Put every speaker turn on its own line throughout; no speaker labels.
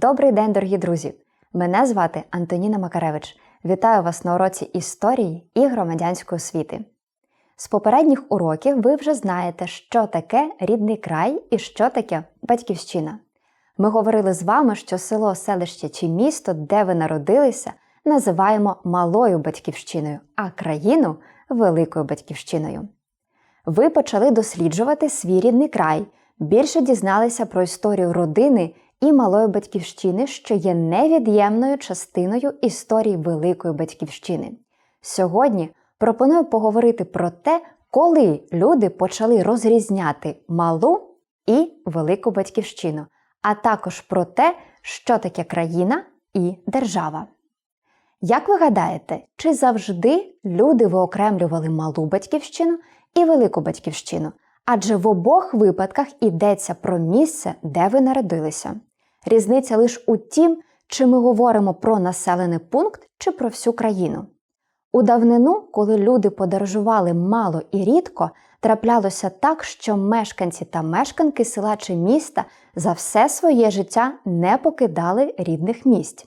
Добрий день, дорогі друзі! Мене звати Антоніна Макаревич. Вітаю вас на уроці історії і громадянської освіти. З попередніх уроків ви вже знаєте, що таке рідний край і що таке батьківщина. Ми говорили з вами, що село, селище чи місто, де ви народилися, називаємо малою батьківщиною, а країну великою батьківщиною. Ви почали досліджувати свій рідний край, більше дізналися про історію родини і малої батьківщини, що є невід'ємною частиною історії великої батьківщини. Сьогодні пропоную поговорити про те, коли люди почали розрізняти малу і велику батьківщину, а також про те, що таке країна і держава. Як ви гадаєте, чи завжди люди виокремлювали малу батьківщину і велику батьківщину? Адже в обох випадках йдеться про місце, де ви народилися. Різниця лише у тім, чи ми говоримо про населений пункт чи про всю країну. У давнину, коли люди подорожували мало і рідко, траплялося так, що мешканці та мешканки села чи міста за все своє життя не покидали рідних місць.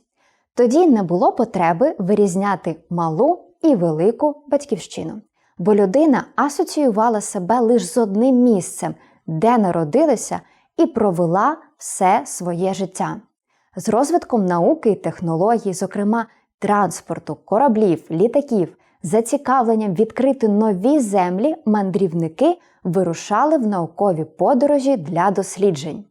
Тоді не було потреби вирізняти малу і велику батьківщину, бо людина асоціювала себе лише з одним місцем, де народилася, і провела все своє життя. З розвитком науки і технологій, зокрема транспорту, кораблів, літаків, зацікавленням відкрити нові землі, мандрівники вирушали в наукові подорожі для досліджень.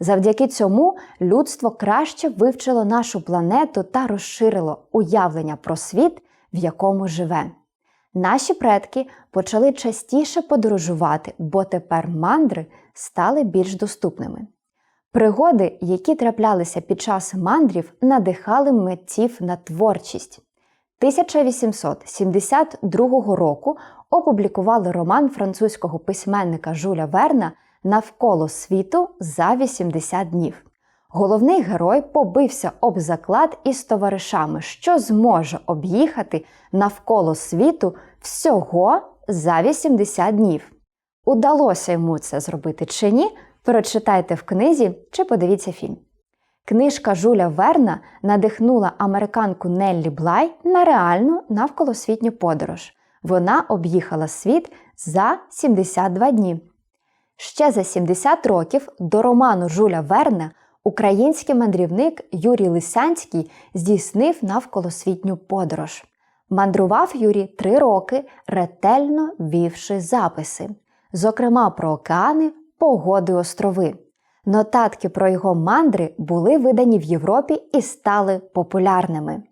Завдяки цьому людство краще вивчило нашу планету та розширило уявлення про світ, в якому живе. Наші предки почали частіше подорожувати, бо тепер мандри стали більш доступними. Пригоди, які траплялися під час мандрів, надихали митців на творчість. 1872 року опублікували роман французького письменника Жуля Верна Навколо світу за 80 днів. Головний герой побився об заклад із товаришами, що зможе об'їхати навколо світу всього за 80 днів. Удалося йому це зробити чи ні, прочитайте в книзі чи подивіться фільм. Книжка Жуля Верна надихнула американку Неллі Блай на реальну навколосвітню подорож. Вона об'їхала світ за 72 дні. Ще за 70 років до роману Жуля Верна український мандрівник Юрій Лисянський здійснив навколосвітню подорож. Мандрував Юрій три роки, ретельно вівши записи, зокрема про океани, погоди острови. Нотатки про його мандри були видані в Європі і стали популярними.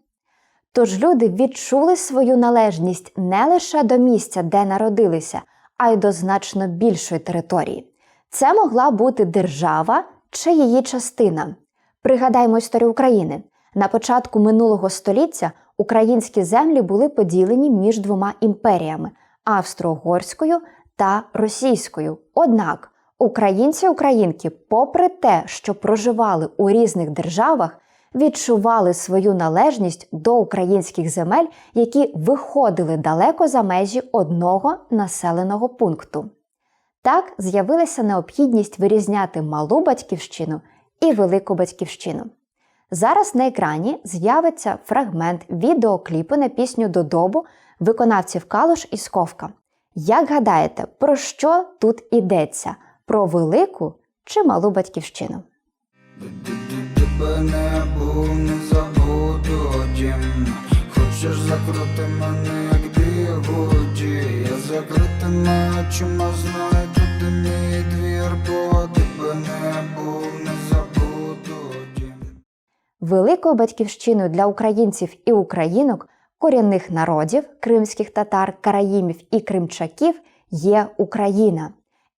Тож люди відчули свою належність не лише до місця, де народилися, а й до значно більшої території. Це могла бути держава чи її частина. Пригадаймо історію України. На початку минулого століття українські землі були поділені між двома імперіями австро-угорською та російською. Однак українці-українки, попри те, що проживали у різних державах, відчували свою належність до українських земель, які виходили далеко за межі одного населеного пункту. Так з'явилася необхідність вирізняти малу батьківщину і велику батьківщину. Зараз на екрані з'явиться фрагмент відеокліпу на пісню Додобу виконавців Калуш і Сковка. Як гадаєте, про що тут йдеться? Про велику чи малу батьківщину?
Тебе не забуду Хочеш закрути мене, як бігуді Я закритими очима знаю, тут мій двір Бо тебе не був, не забуду дім
Великою батьківщиною для українців і українок, корінних народів, кримських татар, караїмів і кримчаків є Україна.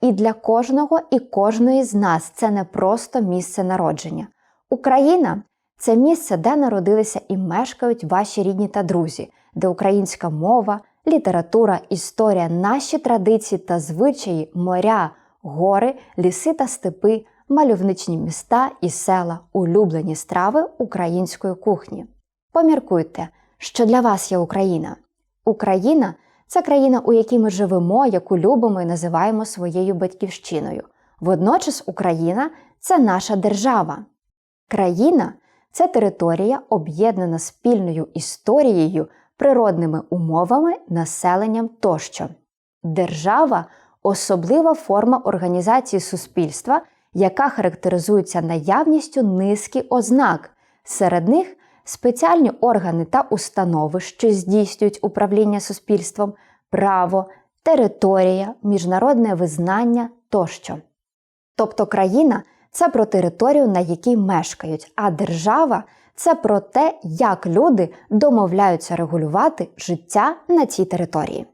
І для кожного і кожної з нас це не просто місце народження. Україна це місце, де народилися і мешкають ваші рідні та друзі, де українська мова, література, історія, наші традиції та звичаї, моря, гори, ліси та степи, мальовничні міста і села, улюблені страви української кухні. Поміркуйте, що для вас є Україна. Україна це країна, у якій ми живемо, яку любимо і називаємо своєю батьківщиною. Водночас Україна це наша держава. Країна це територія, об'єднана спільною історією, природними умовами, населенням тощо. Держава особлива форма організації суспільства, яка характеризується наявністю низки ознак. Серед них спеціальні органи та установи, що здійснюють управління суспільством, право, територія, міжнародне визнання тощо. Тобто країна це про територію, на якій мешкають, а держава це про те, як люди домовляються регулювати життя на цій території.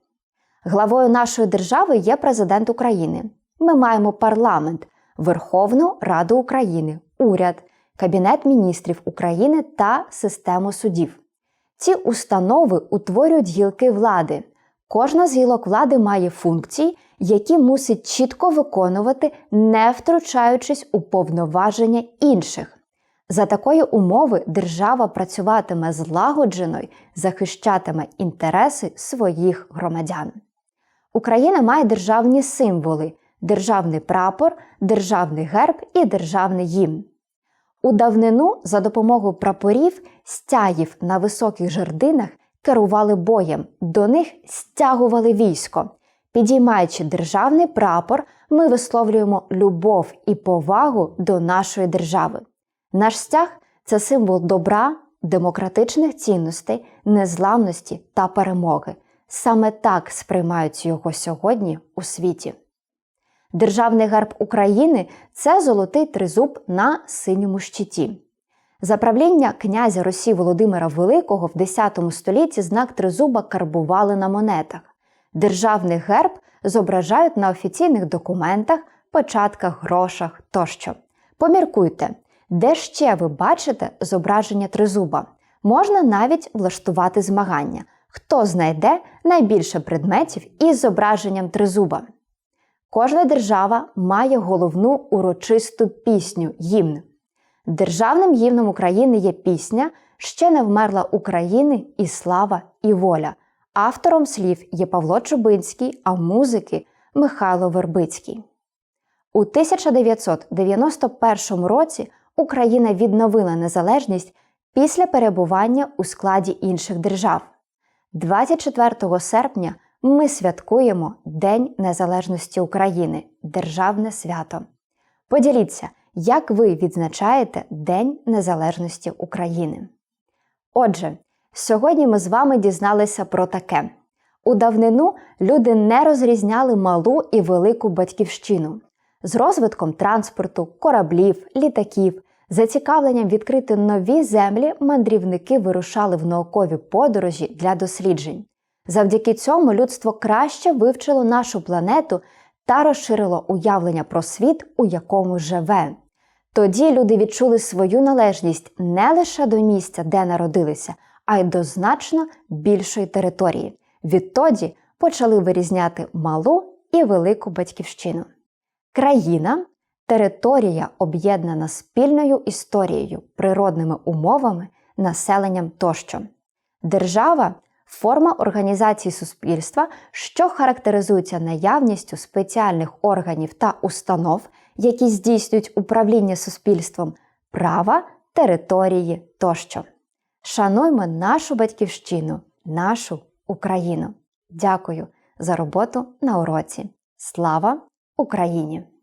Главою нашої держави є президент України. Ми маємо парламент, Верховну Раду України, уряд, Кабінет міністрів України та систему судів. Ці установи утворюють гілки влади. Кожна з гілок влади має функції, які мусить чітко виконувати, не втручаючись у повноваження інших. За такої умови держава працюватиме злагоджено й захищатиме інтереси своїх громадян. Україна має державні символи: державний прапор, державний герб і державний гімн. У давнину за допомогою прапорів, стягів на високих жердинах керували боєм, до них стягували військо. Підіймаючи державний прапор, ми висловлюємо любов і повагу до нашої держави. Наш стяг це символ добра, демократичних цінностей, незламності та перемоги. Саме так сприймають його сьогодні у світі. Державний герб України це золотий тризуб на синьому щиті. За правління князя Росії Володимира Великого в X столітті знак тризуба карбували на монетах. Державний герб зображають на офіційних документах, початках, грошах тощо. Поміркуйте, де ще ви бачите зображення тризуба. Можна навіть влаштувати змагання, хто знайде найбільше предметів із зображенням тризуба. Кожна держава має головну урочисту пісню гімн. Державним гімном України є пісня Ще не вмерла України і слава, і воля. Автором слів є Павло Чубинський, а музики Михайло Вербицький. У 1991 році Україна відновила незалежність після перебування у складі інших держав. 24 серпня ми святкуємо День Незалежності України Державне свято. Поділіться, як ви відзначаєте День Незалежності України. Отже, сьогодні ми з вами дізналися про таке: у давнину люди не розрізняли малу і велику батьківщину. З розвитком транспорту, кораблів, літаків, зацікавленням відкрити нові землі мандрівники вирушали в наукові подорожі для досліджень. Завдяки цьому людство краще вивчило нашу планету та розширило уявлення про світ, у якому живе. Тоді люди відчули свою належність не лише до місця, де народилися, а й до значно більшої території. Відтоді почали вирізняти малу і велику батьківщину. Країна територія, об'єднана спільною історією, природними умовами, населенням тощо. Держава форма організації суспільства, що характеризується наявністю спеціальних органів та установ, які здійснюють управління суспільством, права, території тощо. Шануймо нашу батьківщину, нашу Україну. Дякую за роботу на уроці. Слава Україні!